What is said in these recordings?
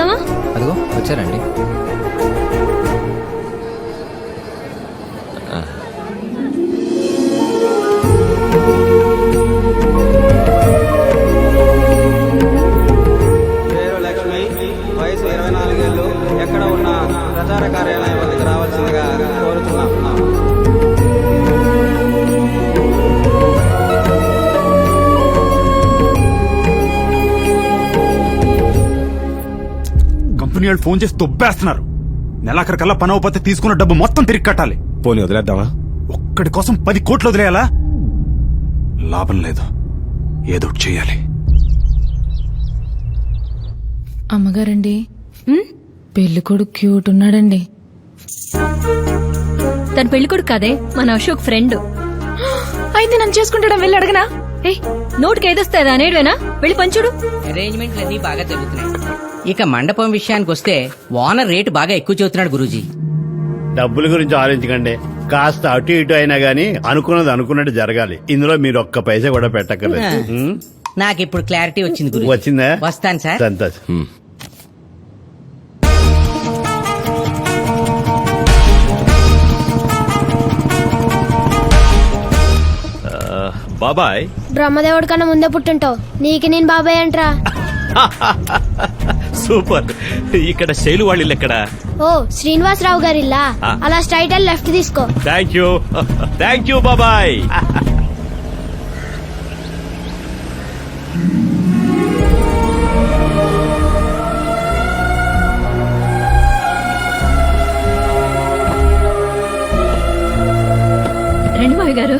చూద్దామా? అదిగో వచ్చారండి. కంపెనీ వాళ్ళు ఫోన్ చేసి దొబ్బేస్తున్నారు నెలాఖరికల్లా పని అవ్వకపోతే తీసుకున్న డబ్బు మొత్తం తిరిగి కట్టాలి. పోనీ వదిలేద్దామా? ఒక్కడి కోసం పది కోట్లు వదిలేయాలా? లాభం లేదు. ఏదో ఒకటి చేయాలి అమ్మగారండి. పెళ్ళి కొడుకు క్యూట్ ఉన్నాడండి. తన పెళ్ళికొడుకు కాదే మన అశోక్ ఫ్రెండ్. అయితే నన్ను చేసుకుంటాడా వెళ్ళి అడగనా? ఏ నోటికి ఏదొస్తాదా అనేడువేనా వెళ్ళి పంచుడు అరేంజ్మెంట్లన్నీ బాగా జరుగుతున్నాయి. ఇక మండపం విషయానికి వస్తే ఓనర్ రేటు బాగా ఎక్కువ చెబుతున్నాడు గురూజీ. డబ్బుల గురించి ఆలోచించకండి. కాస్త అటు ఇటు అయినా గానీ అనుకున్నది అనుకున్నట్టు జరగాలి. ఇందులో మీరు ఒక్క పైసా కూడా పెట్టక్కర్లేదు. ఉం? నాకు ఇప్పుడు క్లారిటీ వచ్చింది గురు వచ్చిందా? వస్తాను సార్. సంతోషం బాబాయ్. బ్రహ్మదేవుడి కన్నా ముందే పుట్టుంటావు. నీకు నేను బాబాయ్ అంట్రా. సూపర్. ఇక్కడ శైలు వాళ్ళ ఇల్లు ఎక్కడ? ఓ శ్రీనివాసరావు గారి ఇల్లా ఆ. అలా స్ట్రైట్ వెళ్ళి లెఫ్ట్ తీసుకో. థ్యాంక్ యూ థ్యాంక్ యూ బాబాయ్. రండి మావి గారు.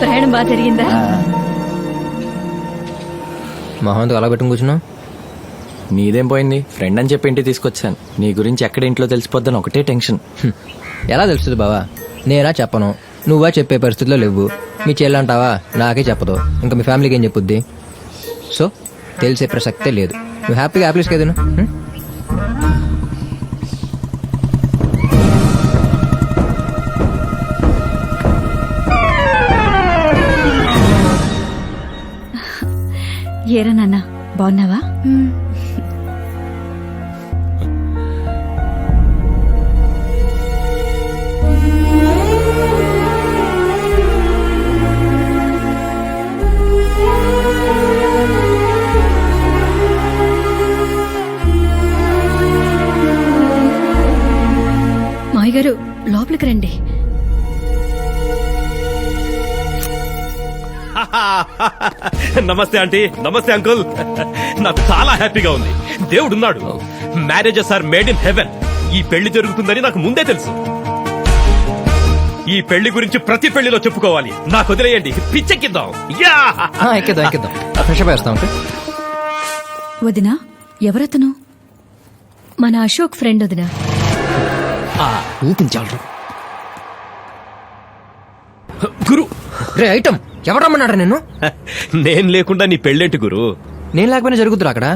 ప్రయాణం బాగా జరిగిందా? మొహమ్మద్ అలా పెట్టుకుని కూర్చున్నావు? నీదేం పోయింది? ఫ్రెండ్ అని చెప్పి ఇంటికి తీసుకొచ్చాను. నీ గురించి ఎక్కడ ఇంట్లో తెలిసిపోద్దని ఒకటే టెన్షన్. ఎలా తెలుస్తుంది బావా? నేనా చెప్పను. నువ్వా చెప్పే పరిస్థితిలో లేవు. మీ చెల్లంటావా నాకే చెప్పదు. ఇంకా మీ ఫ్యామిలీకి ఏం చెప్పుద్ది? సో తెలిసే ప్రసక్తే లేదు. నువ్వు హ్యాపీగా యాప్లీస్ కదను ఏరా నాన్న బాగున్నావా? గారు లోపలికి రండి. నమస్తే ఆంటీ నమస్తే అంకుల్. నాకు చాలా హ్యాపీగా ఉంది. దేవుడున్నాడు. Marriages are made in heaven ఈ పెళ్ళి జరుగుతుందని నాకు ముందే తెలుసు. ఈ పెళ్ళి గురించి ప్రతి పెళ్ళిలో చెప్పుకోవాలి. నాకు వదిలేయండి. పిచ్చెక్కిద్దాం. యా! ఎక్కిద్దాం వేస్తాం వదినా ఎవరతను? మన అశోక్ ఫ్రెండ్ వదినా. ఊపించాలరు గురు రే ఐటమ్ ఎవరు రమ్మన్నాడు నేను నేను లేకుండా నీ పెళ్ళేంటి గురు? నేను లేకపోయినా జరుగుతురా అక్కడ.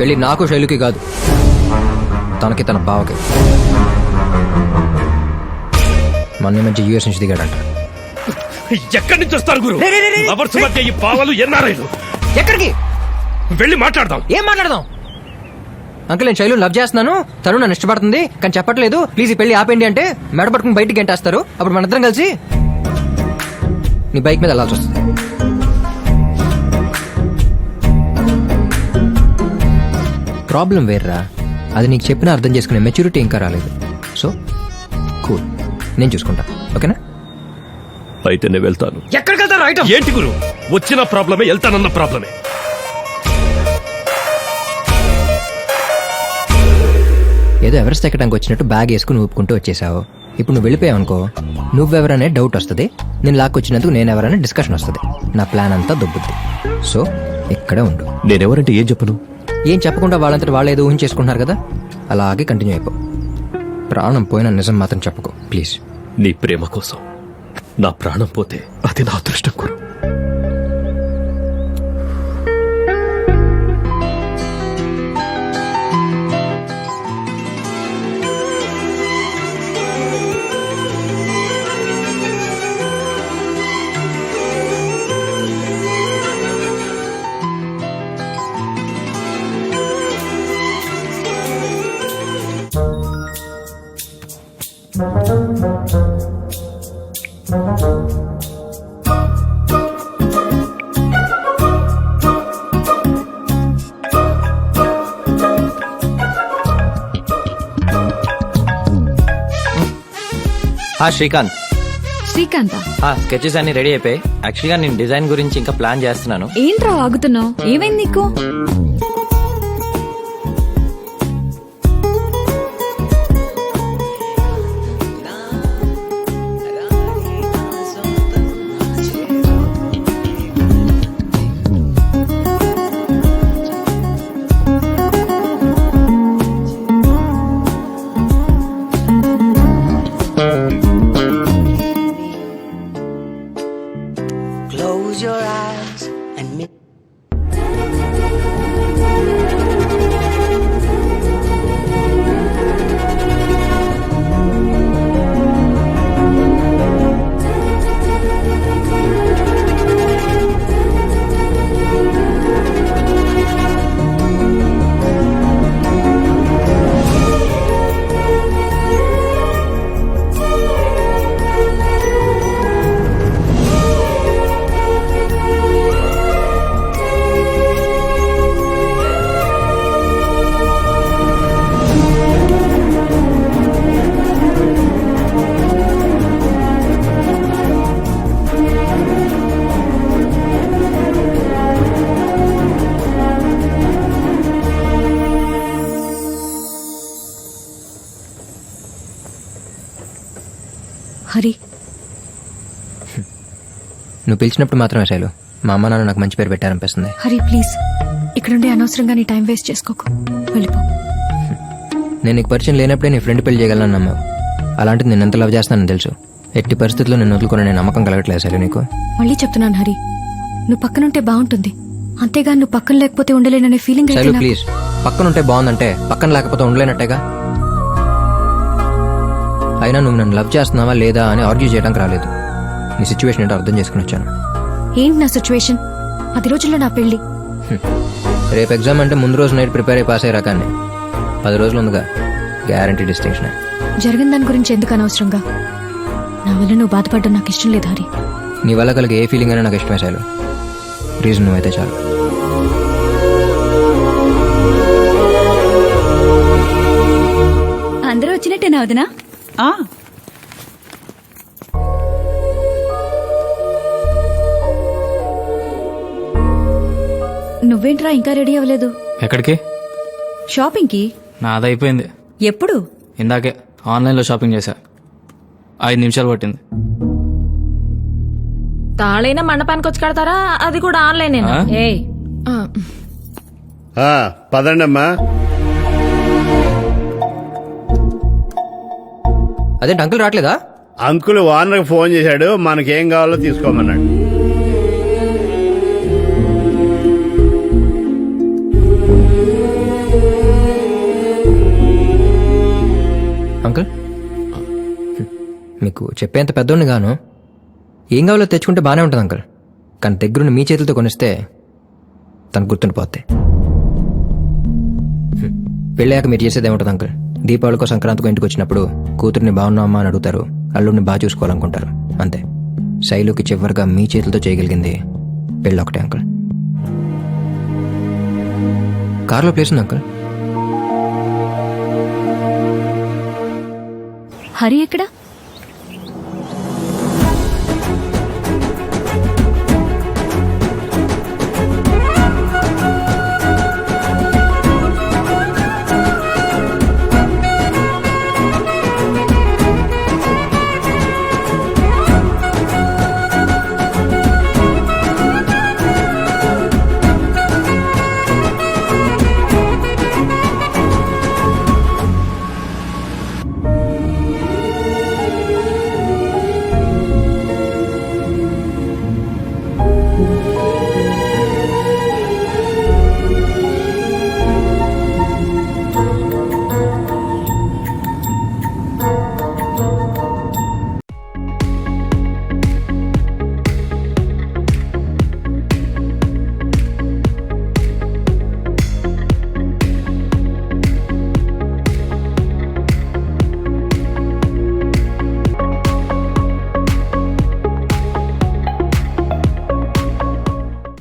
పెళ్ళి నాకు శైలుకి కాదు. తనకి తన బావకి. మొన్న ఈ మధ్య యూఎస్ నుంచి దిగాడంట. ఎక్కడి నుంచి వస్తారు గురు? లవర్స్ మధ్య ఈ పావలు ఎన్నారైలు? ఎక్కడికి? వెళ్ళి మాట్లాడదాం. ఏం మాట్లాడదాం? అంకుల్ నేను శైలు లవ్ చేస్తున్నాను. తను నన్ను ఇష్టపడుతుంది. కానీ చెప్పట్లేదు. ప్లీజ్ ఈ పెళ్ళి ఆపేయండి అంటే మెడ పట్టుకుని బయటికి గంటేస్తారు. అప్పుడు మనిద్దరం కలిసి నీ బైక్ మీద వెళ్ళాల్సి వస్తుంది. ప్రాబ్లం వేర్రా. అది నీకు చెప్పిన అర్థం చేసుకునే మెచ్యూరిటీ ఇంకా రాలేదు. So cool. నేను చూసుకుంటా. ఓకేనా? అయితే నేను వెళ్తాను. ఎక్కడికి ఐటమ్? ఏంటి గురు? వచ్చిన ప్రాబ్లమే వెళ్తానన్న ప్రాబ్లమే. ఏదో ఎవరెస్ట్ ఎక్కడానికి వచ్చినట్టు బ్యాగ్ వేసుకుని ఊపుకుంటూ వచ్చేసావు. ఇప్పుడు నువ్వు వెళ్ళిపోయావు అనుకో నువ్వెవరనే డౌట్ వస్తుంది నేను లాక్కొచ్చినందుకు నేను ఎవరనే డిస్కషన్ వస్తుంది. నా ప్లాన్ అంతా దొబ్బుద్ది. సో ఇక్కడే ఉండు. నేనెవరంటే ఏం చెప్పను? ఏం చెప్పకుండా వాళ్ళంతటి వాళ్ళు ఏదో ఊహించేసుకుంటున్నారు కదా? అలాగే కంటిన్యూ అయిపో. ప్రాణం పోయిన నిజం మాత్రం చెప్పుకో ప్లీజ్ నీ ప్రేమ కోసం. నా ప్రాణం పోతే అది నా అదృష్టం గురు ఆ శ్రీకాంత్. శ్రీకాంత? ఆ స్కెచెస్ అన్ని రెడీ అయిపోయి యాక్చువల్గా నేను డిజైన్ గురించి ఇంకా ప్లాన్ చేస్తున్నాను. ఏంట్రా ఆగుతున్నావు? ఏమైంది నీకు? నువ్వు పిలిచినప్పుడు మాత్రమే శైలు మా అమ్మ నాన్న నాకు మంచి పేరు పెట్టారనిపిస్తుంది. హరి ప్లీజ్. ఇక్కడుండి అనవసరంగా నీ టైం వేస్ట్ చేసుకోకు. వెళ్ళిపో. నేను నీకు పరిచయం లేనప్పుడే నీ ఫ్రెండ్ పెళ్ళి చేయగలను నమ్మావు అలాంటిది నేను ఎంత లవ్ చేస్తానని తెలుసు. ఎట్టి పరిస్థితుల్లో నేను వదులుకునే నేను నమ్మకం కలగట్లేదు శైలు నీకు. మళ్ళీ చెప్తున్నాను హరి. నువ్వు పక్కనుంటే బాగుంటుంది. అంతేగాని నువ్వు పక్కన లేకపోతే ఉండలేననే ఫీలింగ్ శైలు ప్లీజ్. పక్కన ఉంటే బాగుందంటే పక్కన లేకపోతే ఉండలేనట్టేగా? అయినా నువ్వు నన్ను లవ్ చేస్తున్నావా లేదా అని ఆర్గ్యూ చేయడానికి రాలేదు. నీ సిచ్యువేషన్ ఏంటో అర్థం చేసుకుని వచ్చాను. ఏంటి నా సిచ్యువేషన్ పది రోజుల్లో నా పెళ్ళి రేపు ఎగ్జామ్ అంటే ముందు రోజు నైట్ ప్రిపేర్ అయి పాస్ అయ్యే రకాన్ని పది రోజులు ఉందిగా. గ్యారంటీ డిస్టింక్షన్ జరిగిన దాని గురించి ఎందుకు అనవసరంగా? నా వల్ల నువ్వు బాధపడడం నాకు ఇష్టం లేదు హరి. నీ వల్ల కలిగే ఏ ఫీలింగ్ అయినా నాకు ఇష్టమే శైలు రీజన్ నువ్వైతే చాలు. అందరూ వచ్చినట్టేనా వదినా? నువ్వేంట్రా ఇంకా రెడీ అవ్వలేదు? ఎక్కడికి? షాపింగ్కి నాది అయిపోయింది. ఎప్పుడు? ఇందాకే ఆన్లైన్లో షాపింగ్ చేశా. ఐదు నిమిషాలు పట్టింది. తాళైనా మండపానికి వచ్చి కడతారా? అది కూడా ఆన్లైన్ ఆ? ఆ, పదండమ్మా. అదేంటి అంకుల్ రావట్లేదా అంకుల్ ఓనర్కి ఫోన్ చేశాడు మనకేం కావాలో తీసుకోమన్నాడు. అంకుల్? మీకు చెప్పేంత పెద్దోడిని గాను ఏం కావాలో తెచ్చుకుంటే బాగానే ఉంటుంది అంకుల్. కానీ దగ్గరుండి మీ చేతులతో కొనిస్తే తను గుర్తుండిపోతే వెళ్ళాక మీరు చేసేది ఏముంటుంది అంకుల్? దీపావళికో సంక్రాంతికో ఇంటికి వచ్చినప్పుడు కూతుర్ని బాగున్నామా అని అడుగుతారు. అల్లుడిని బాగా చూసుకోవాలనుకుంటారు. అంతే. శైలుకి చివరిగా మీ చేతులతో చేయగలిగింది పెళ్ళి ఒకటే అంకుల్. కార్లో ప్లేస్ ఉంది అంకుల్? హరి ఎక్కడా?